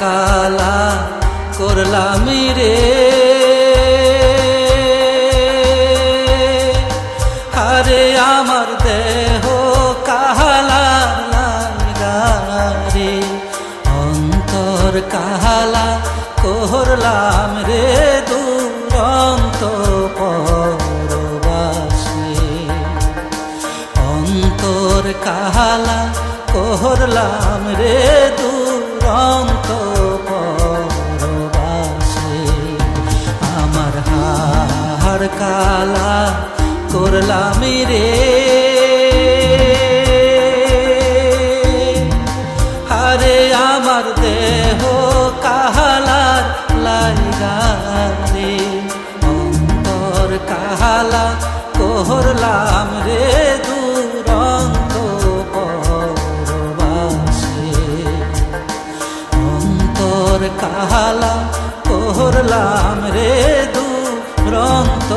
কালা করলাম রে। আরে আমার দেহ কাহালা রে। অন্তর কাহালা করলাম রে দুরন্ত পরবাসী। অন্তর কাহালা করলাম রে দুরন্ত করলাম রে। হারে আমার দেহ কাহালার লাইগা রে। অন্তর কাহালা করলাম রে দুরন্ত পরবাসী। অন্তর কাহালা করলাম রে দুরন্ত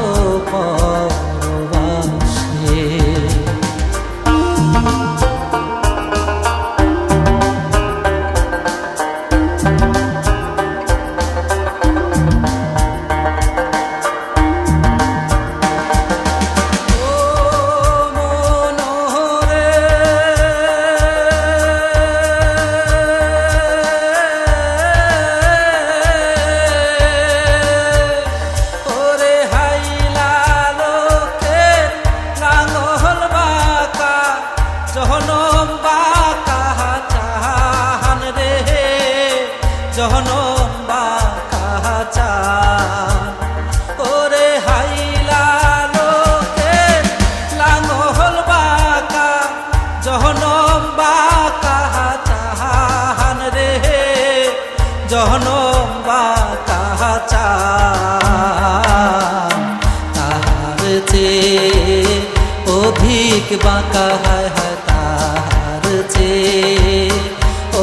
অধিক বাঁকা হায় হায় তাহার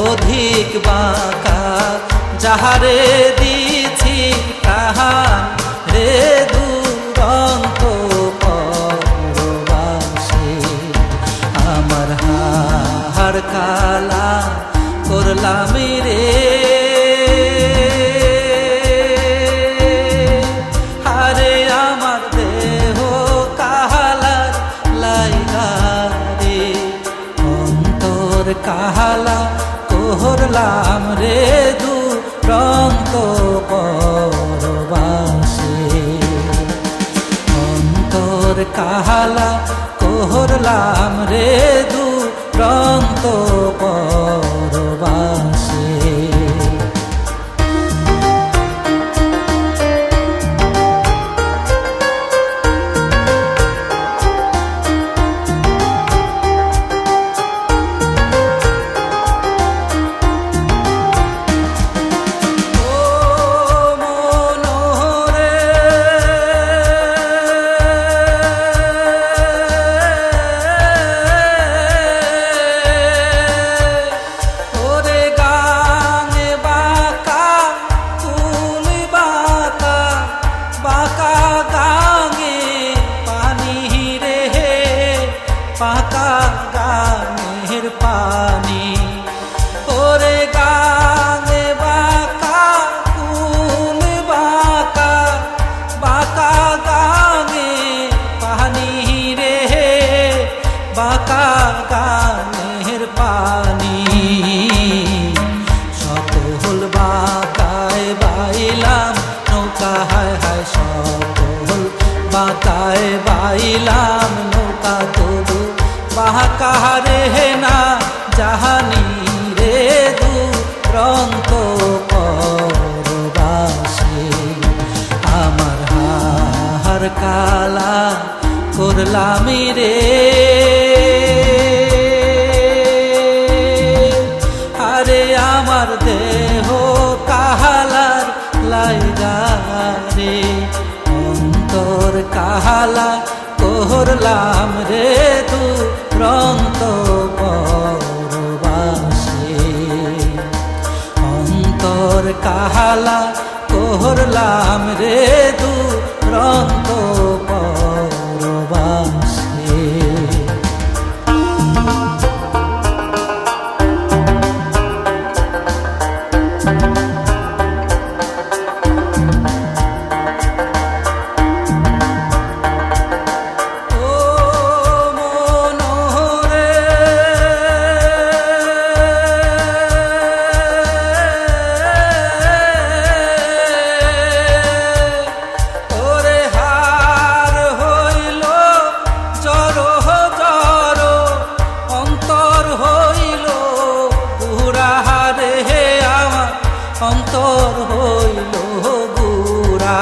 অধিক বাঁকা যাহারে কাহালা কোহরলাম রে দুরন্ত পরবাসে। অন্তর কাহালা করলাম রে দুরন্ত পরবাসী পাকা গাঙের পানি। ওরে গাঙে বাঁকা কুল বাঁকা বাঁকা গাঙে পানি রে। বাঁকা গাঙের পানি। সকল বাঁকায় বাইলাম, নৌকা হায় হায় সকল বাঁকায় বাইলাম বাঁকারে না, জাহানি রে দুরন্ত পরবাসী। আমার হার কালা করলাম রে। আরে আমার দেহ কাহালার লাইগা রে অন্তর কাহালা করলাম রে তু রন্ত পরবাসে। অন্তর কাহালা করলাম রে দু রন্ত অন্তর হইল গুড়া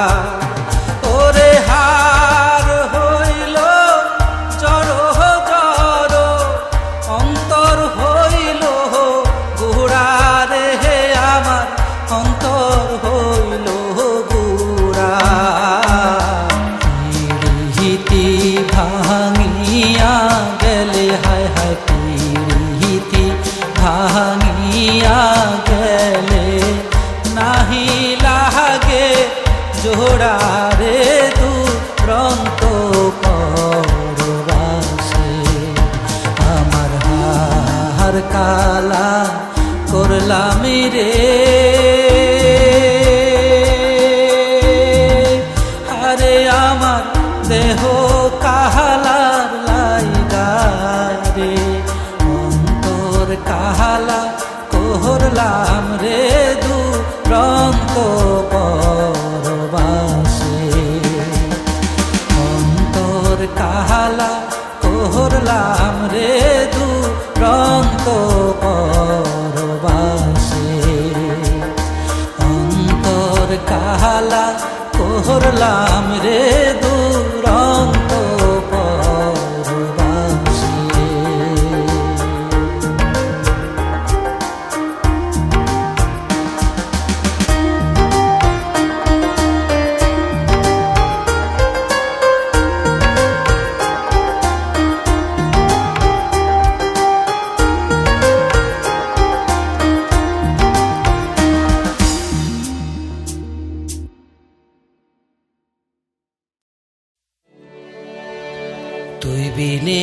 তোরা জ্বালা করলাম রে দুরঙ্গ তুই বিনে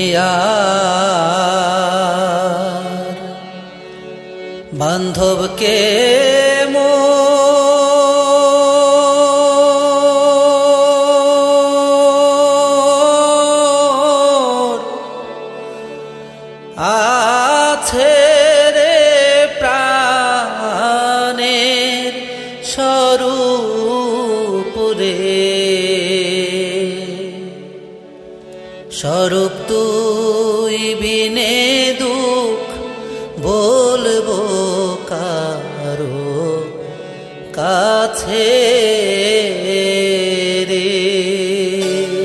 বান্ধবকে স্বরূপ তুই বিনে